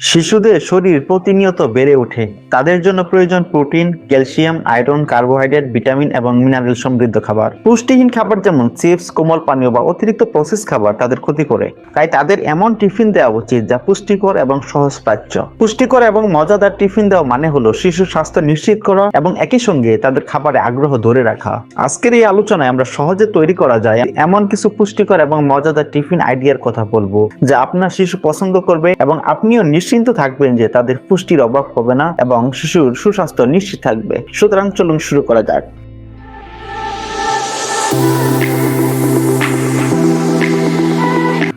শিশুদের শরীর প্রতিনিয়ত বেড়ে ওঠে। তাদের জন্য প্রয়োজন protein, calcium, iron, carbohydrate, vitamin এবং মিনারেল সমৃদ্ধ খাবার। পুষ্টিহীন খাবার যেমন চিপস, কোমল পানীয় বা অতিরিক্ত প্রসেস খাবার তাদের ক্ষতি করে। তাই তাদের এমন টিফিন দেওয়া উচিত যা পুষ্টিকর এবং সহজ পাচ্য পুষ্টিকর এবং মজাদার টিফিন দেওয়া মানে হলো শিশুর স্বাস্থ্য নিশ্চিত করা এবং একই সঙ্গে তাদের খাবারে আগ্রহ ধরে রাখা। আজকের এই আলোচনায় আমরা সহজে তৈরি করা যায় এমন কিছু পুষ্টিকর এবং মজাদার টিফিন আইডিয়ার কথা বলব যা আপনার শিশু পছন্দ করবে এবং আপনিও নিশ্চিন্ত থাকবেন যে তাদের পুষ্টির অভাব হবে না এবং শিশুর সুস্বাস্থ্য নিশ্চিত থাকবে। সুতরাং চলুন শুরু করা যাক।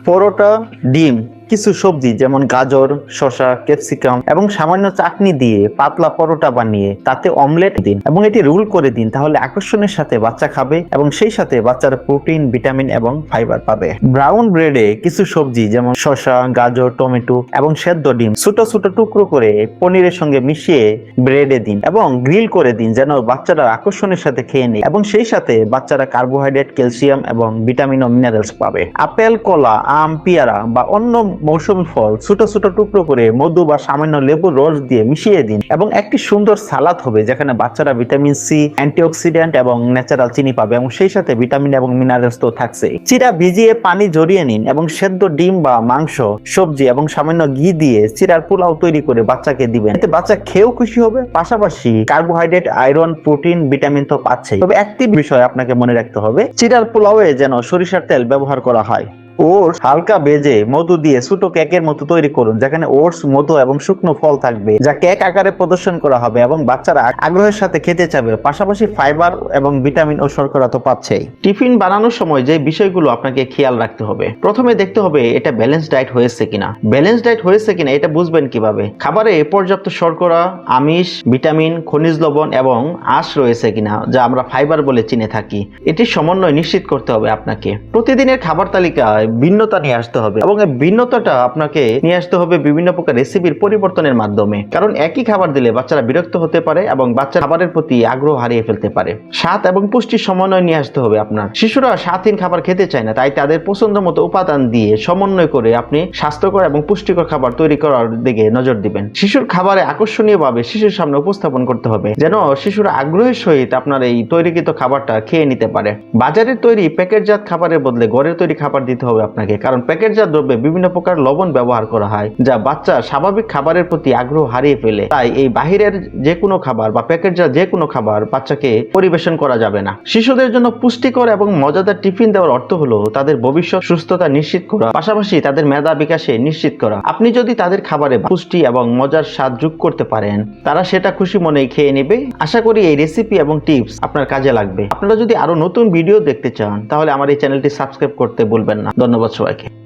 পরোটা, ডিম। কিছু সবজি, যেমন গাজর, শসা, ক্যাপসিকাম এবং সামান্য চাটনি দিয়ে পাতলা পরোটা বানিয়ে তাতে অমলেট দিন এবং এটি রোল করে দিন, তাহলে আকর্ষণের সাথে বাচ্চা খাবে এবং সেই সাথে বাচ্চারা প্রোটিন, ভিটামিন এবং ফাইবার পাবে। ব্রাউন ব্রেডে কিছু সবজি, যেমন শসা, গাজর, টমেটো এবং সেদ্ধ ডিম ছোট ছোট টুকরো করে পনিরের সঙ্গে মিশিয়ে ব্রেডে দিন এবং গ্রিল করে দিন, যেন বাচ্চারা আকর্ষণের সাথে খেয়ে নেয় এবং সেই সাথে বাচ্চারা কার্বোহাইড্রেট, ক্যালসিয়াম এবং ভিটামিন ও মিনারেলস পাবে। আপেল, কলা, আম, পেয়ারা বা অন্য মৌসুমী ফল ছোট ছোট টুকরো করে মধু বা সামান্য লেবুর রস দিয়ে মিশিয়ে দিন এবং একটি সুন্দর সালাদ হবে যেখানে বাচ্চারা ভিটামিন সি, অ্যান্টিঅক্সিডেন্ট এবং ন্যাচারাল চিনি পাবে এবং সেই সাথে ভিটামিন এবং মিনারেলস তো থাকছে চিরা ভিজিয়ে পানি জড়িয়ে নিন এবং সেদ্ধ ডিম বা মাংস, সবজি এবং সামান্য ঘি দিয়ে চিরার পোলাও তৈরি করে বাচ্চাকে দিবেন। এতে বাচ্চা খেয়েও খুশি হবে, পাশাপাশি কার্বোহাইড্রেট আয়রন প্রোটিন ভিটামিন তো পাচ্ছেই। তবে একটি বিষয় আপনাকে মনে রাখতে হবে, চিরার পোলাওয়ে যেন সরিষার তেল ব্যবহার করা হয়। ওটস হালকা বেজে মধু দিয়ে ছোট কেকের মতো তৈরি করুন, যেখানে ওটস, মধু এবং শুকনো ফল থাকবে, যা কেক আকারে প্রদর্শন করা হবে এবং বাচ্চারা আগ্রহের সাথে খেতে চাবে। পাশাপাশি ফাইবার এবং ভিটামিন ও শর্করা তো পাচ্ছেই। টিফিন বানানোর সময় যে বিষয়গুলো আপনাকে খেয়াল রাখতে হবে, প্রথমে দেখতে হবে এটা ব্যালেন্স ডায়েট হয়েছে কিনা। ব্যালেন্স ডায়েট হয়েছে কিনা এটা বুঝবেন কীভাবে? খাবারে পর্যাপ্ত শর্করা, আমিষ, ভিটামিন, খনিজ লবণ এবং আঁশ রয়েছে কিনা, যা আমরা ফাইবার বলে চিনে থাকি। এটির সমন্বয় নিশ্চিত করতে হবে আপনাকে। প্রতিদিনের খাবার তালিকায় ভিন্নতা নিয়ে আসতে হবে এবং এই ভিন্নতাটা আপনাকে নিয়ে আসতে হবে বিভিন্ন প্রকার রেসিপির পরিবর্তনের মাধ্যমে। কারণ একই খাবার দিলে বাচ্চারা বিরক্ত হতে পারে এবং বাচ্চা খাবারের প্রতি আগ্রহ হারিয়ে ফেলতে পারে। স্বাদ এবং পুষ্টির সমন্বয় নিয়ে আসতে হবে আপনার। শিশুরা স্বাদহীন খাবার খেতে চায় না, তাই তাদের পছন্দ মতো উপাদান দিয়ে সমন্বয় করে আপনি স্বাস্থ্যকর এবং পুষ্টিকর খাবার তৈরি করার দিকে নজর দিবেন। শিশুর খাবারে আকর্ষণীয়ভাবে শিশুর সামনে উপস্থাপন করতে হবে, যেন শিশুরা আগ্রহের সহিত আপনার এই তৈরিকৃত খাবারটা খেয়ে নিতে পারে। বাজারের তৈরি প্যাকেটজাত খাবারের বদলে ঘরের তৈরি খাবার দিতে হবে আপনাকে। কারণ প্যাকেটজাত দ্রব্যে বিভিন্ন প্রকার লবণ ব্যবহার করা হয়, যা বাচ্চা স্বাভাবিক খাবারের প্রতি আগ্রহ হারিয়ে ফেলে। তাই এই বাহিরের যে কোনো খাবার বা প্যাকেটজাত যে কোনো খাবার বাচ্চাকে পরিবেশন করা যাবে না। শিশুদের জন্য পুষ্টিকর এবং মজাদার টিফিন দেওয়ার অর্থ হলো তাদের ভবিষ্যৎ সুস্থতা নিশ্চিত করা, পাশাপাশি তাদের মেধা বিকাশে নিশ্চিত করা। আপনি যদি তাদের খাবারে পুষ্টি এবং মজার স্বাদ যোগ করতে পারেন, তারা সেটা খুশি মনেই খেয়ে নেবে। আশা করি এই রেসিপি এবং টিপস আপনার কাজে লাগবে। আপনারা যদি আরও নতুন ভিডিও দেখতে চান, তাহলে আমার এই চ্যানেলটি সাবস্ক্রাইব করতে ভুলবেন না। ধন্যবাদ সবাইকে।